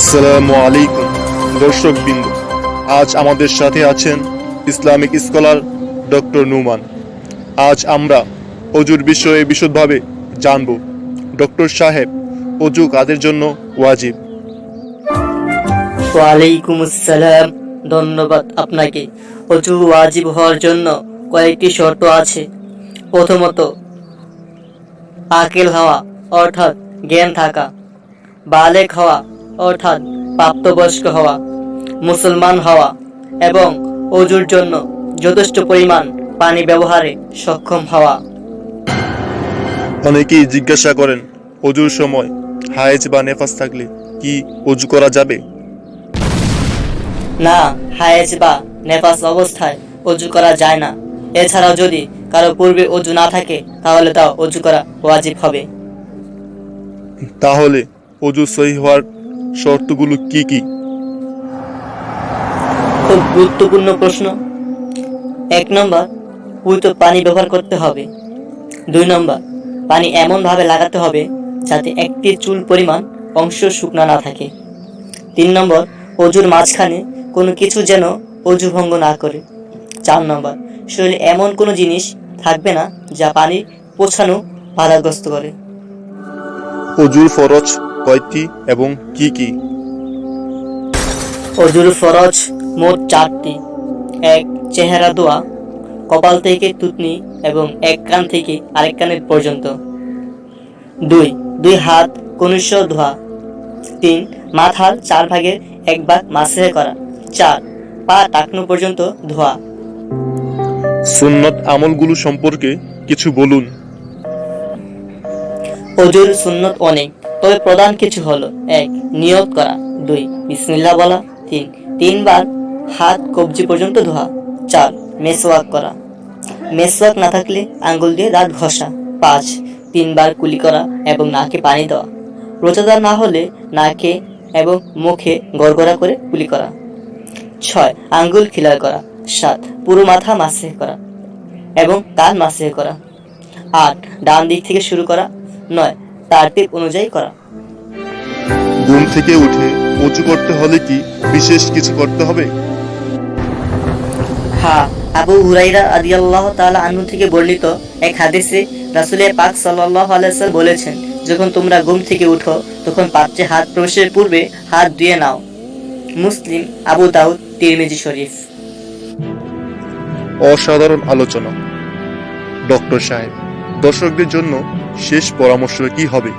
আসসালামু আলাইকুম দর্শক বিন্দু আজ আমাদের সাথে আছেন ইসলামিক স্কলার ডক্টর নুমান। আজ আমরা অজুর বিষয়ে বিশদভাবে জানব। ডক্টর সাহেব, অজু কাদের জন্য ওয়াজিব? ওয়ালাইকুম আসসালাম, ধন্যবাদ আপনাকে। অজু ওয়াজিব হওয়ার জন্য কয়েকটি শর্ত আছে। প্রথমত, আকেল হওয়া, অর্থাৎ জ্ঞান থাকা। বালেক হওয়া অর্থাৎ প্রাপ্তবয়স্ক হওয়া মুসলমান হওয়া এবং অজুর জন্য যথেষ্ট পরিমাণ পানি ব্যবহারে সক্ষম হওয়া। অনেকেই জিজ্ঞাসা করেন অজুর সময় হায়েজ বা নেফাস থাকলে কি অজু করা যাবে? না হায়েজ বা নেপাস অবস্থায় অজু করা যায় না। এছাড়াও যদি কারও পূর্বে অজু না থাকে তাহলে তা অজু করা ওয়াজিব হবে। তাহলে অজু সহি হওয়ার শর্তগুলো কি কি? খুব গুরুত্বপূর্ণ প্রশ্ন। এক নম্বর পূরিত পানি ব্যবহার করতে হবে। দুই নম্বর পানি এমনভাবে লাগাতে হবে যাতে একটি চুল পরিমাণ অংশ শুকনা না থাকে। তিন নম্বর অজুর মাঝখানে কোনো কিছু যেন অজু ভঙ্গ না করে। চার নম্বর শরীরে এমন কোনো জিনিস থাকবে না যা পানি পৌঁছানো বাধাগ্রস্ত করে। অজুর ফরজ কয়টি এবং কি কি? অজুর ফরজ মোট চারটি। এক চেহারা দোয়া কপাল থেকে তুতনি এবং এক কান থেকে আরেক কানের পর্যন্ত। দুই দুই হাত কনিষ্ঠ ধোয়া তিন মাথার চার ভাগের এক ভাগ মাসে করা। চার পা টাকনো পর্যন্ত ধোয়া। সুন্নত আমলগুলো সম্পর্কে কিছু বলুন। অজুর সুন্নত অনেক। তবে প্রধান কিছু হলো। এক নিয়ত করা। দুই, বিসমিল্লাহ বলা। তিন, তিনবার হাত কবজি পর্যন্ত ধোয়া। চার, মেসওয়াক করা। মেসওয়াক না থাকলে আঙ্গুল দিয়ে দাঁত ঘষা। পাঁচ, তিনবার কুলি করা এবং নাকে পানি দেওয়া। রোজাদার না হলে নাকে এবং মুখে গড়গড়া করে কুলি করা। ছয়, আঙ্গুল খিলার করা। সাত, পুরো মাথা মাসে করা এবং কান মাসে করা। আট, ডান দিক থেকে শুরু করা। নয় তারটিপ অনুযায়ী করা। ঘুম থেকে উঠে উঁচু করতে হলে কি বিশেষ কিছু করতে হবে? হ্যাঁ আবু হুরাইরা আদিয়াল্লাহ তাআলা আনহু থেকে বর্ণিত এক হাদিসে রাসূলে পাক সাল্লাল্লাহু আলাইহি ওয়াসাল্লাম বলেছেন যখন তোমরা ঘুম থেকে উঠো তখন পাত্রে হাত প্রবেশের পূর্বে হাত ধুয়ে নাও। মুসলিম আবু দাউদ তিরমিজি শরীফ। অসাধারণ আলোচনা। ডক্টর সাহেব দর্শকদের জন্য শেষ পরামর্শ কি হবে?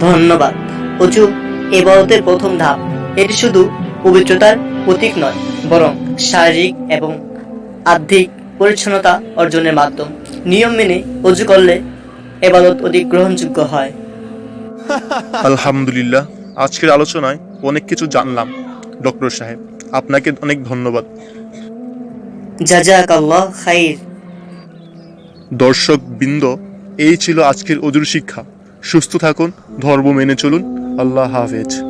ধন্যবাদ। অজু এবাদতের প্রথম ধাপ। এটি শুধু পবিত্রতার প্রতীক নয় বরং শারীরিক এবং আধ্যাত্মিক পরিচ্ছন্নতা অর্জনের মাধ্যম। নিয়ম মেনে অজু করলে এবাদত অধিক গ্রহণযোগ্য হয়। আলহামদুলিল্লাহ। আজকের আলোচনায় অনেক কিছু জানলাম ডক্টর সাহেব। আপনাকে অনেক ধন্যবাদ। জাজাক আল্লাহ খাইর। দর্শক বৃন্দ এই ছিল আজকের অজুর শিক্ষা। সুস্থ থাকুন ধর্ম মেনে চলুন। আল্লাহ হাফেজ।